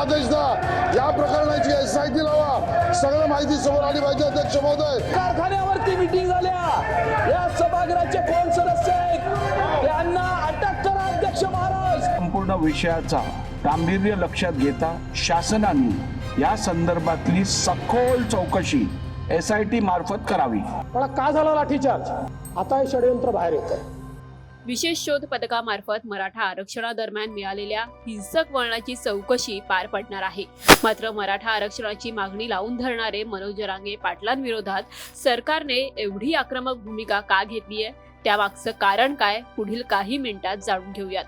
आदेश द्या या प्रकरणाची एस आय टी लावा. सगळं माहिती समोर आली पाहिजे अध्यक्ष महोदय. कारखान्यावरती मिटिंग झाल्या. या सभागृहाचे कोण सदस्य आहेत? त्यांना अटक करा अध्यक्ष महाराज. संपूर्ण विषयाचा गांभीर्य लक्षात घेता शासनाने या संदर्भातली सखोल चौकशी एस आय टी मार्फत करावी. मला का झाला लाठीचार्ज? आता हे षडयंत्र बाहेर येत आहे विशेष शोध पथकामार्फत मराठा आरक्षणादरम्यान मिळालेल्या हिंसक वळणाची चौकशी पार पडणार आहे. मात्र मराठा आरक्षणाची मागणी लावून धरणारे मनोज जरांगे पाटलांविरोधात सरकारने एवढी आक्रमक भूमिका का घेतली आहे त्यामागचं कारण काय? पुढील काही मिनिटात जाणून घेऊयात.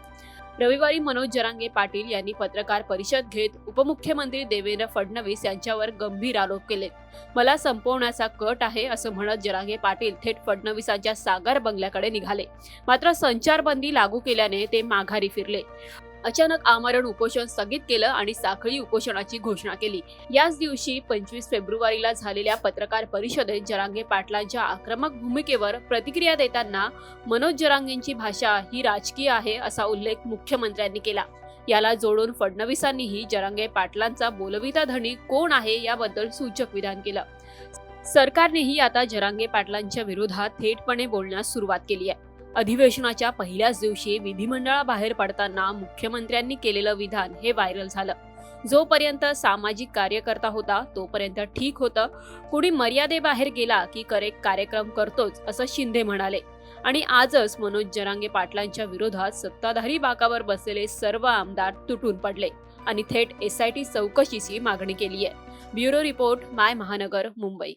रविवारी मनोज जरांगे पाटील यांनी पत्रकार परिषद घेत उपमुख्यमंत्री देवेंद्र फडणवीस यांच्यावर गंभीर आरोप केले. मला संपवण्याचा कट आहे असं म्हणत जरांगे पाटील थेट फडणवीसांच्या सागर बंगल्याकडे निघाले. मात्र संचारबंदी लागू केल्याने ते माघारी फिरले. अचानक आमरण उपोषण स्थगित केलं आणि साखळी उपोषणाची घोषणा केली. याच दिवशी पंचवीस फेब्रुवारीला झालेल्या पत्रकार परिषदेत जरांगे पाटलांच्या आक्रमक भूमिकेवर प्रतिक्रिया देताना मनोज जरांगेंची भाषा ही राजकीय आहे असा उल्लेख मुख्यमंत्र्यांनी केला. याला जोडून फडणवीसांनीही जरांगे पाटलांचा बोलविता धनी कोण आहे याबद्दल सूचक विधान केलं. सरकारनेही आता जरांगे पाटलांच्या विरोधात थेटपणे बोलण्यास सुरुवात केली आहे. अधिवेशनाच्या पहिल्याच दिवशी विधिमंडळाबाहेर पडताना मुख्यमंत्र्यांनी केलेलं विधान हे व्हायरल झालं. जोपर्यंत सामाजिक कार्यकर्ता होता तोपर्यंत ठीक होतं. कुणी मर्यादेबाहेर गेला की करेक्ट कार्यक्रम करतोच असं शिंदे म्हणाले. आणि आजच मनोज जरांगे पाटलांच्या विरोधात सत्ताधारी बाकावर बसलेले सर्व आमदार तुटून पडले आणि थेट एसआयटी चौकशीची मागणी केली आहे ब्युरो रिपोर्ट माय महानगर मुंबई.